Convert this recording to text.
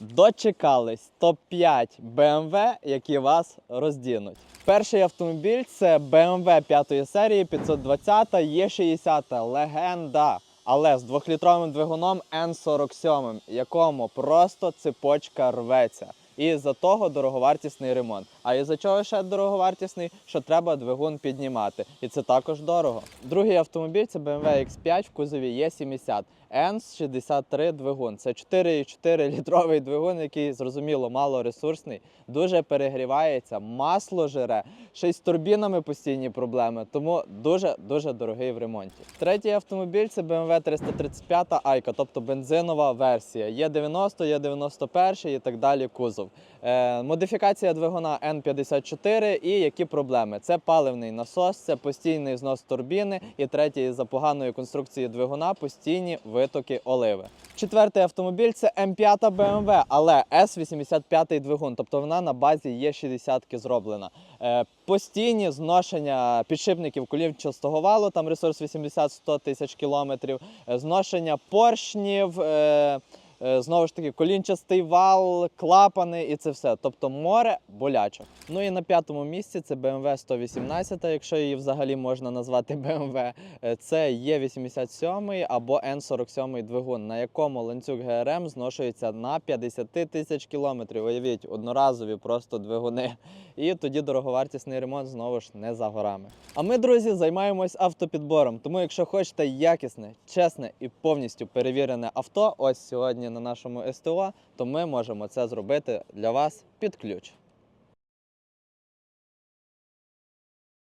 Дочекались топ-5 BMW, які вас роздінуть. Перший автомобіль це BMW 5 серії 520 e 60 легенда. Але з двохлітровим двигуном N47, якому просто цепочка рветься. І за того дороговартісний ремонт. А із за чого ще дороговартісний, що треба двигун піднімати. І це також дорого. Другий автомобіль це BMW X5 в кузові Е70. N63 двигун. Це 4,4 літровий двигун, який зрозуміло мало ресурсний, дуже перегрівається, масло жере, ще й з турбінами постійні проблеми, тому дуже дуже дорогий в ремонті. Третій автомобіль це BMW 335 Айка, тобто бензинова версія. Є 90, є 91 і так далі кузов. Е, модифікація двигуна N54 і які проблеми? Це паливний насос, це постійний знос турбіни і третій за поганої конструкції двигуна постійні витоки оливи. Четвертий автомобіль це М5 BMW, але S85 двигун, тобто вона на базі Є60 зроблена. Е, постійні зношення підшипників колінчастого валу, там ресурс 80-100 тисяч кілометрів, е, зношення поршнів. Е, Знову ж таки, колінчастий вал, клапани і це все. Тобто море болячок. Ну і на п'ятому місці це BMW 118, якщо її взагалі можна назвати BMW. Е, Це Є87 або N47 двигун, на якому ланцюг ГРМ зношується на 50 тисяч кілометрів. Уявіть, одноразові просто двигуни. І тоді дороговартісний ремонт знову ж не за горами. А ми, друзі, займаємось автопідбором. Тому, якщо хочете якісне, чесне і повністю перевірене авто, ось сьогодні на нашому СТО, то ми можемо це зробити для вас під ключ.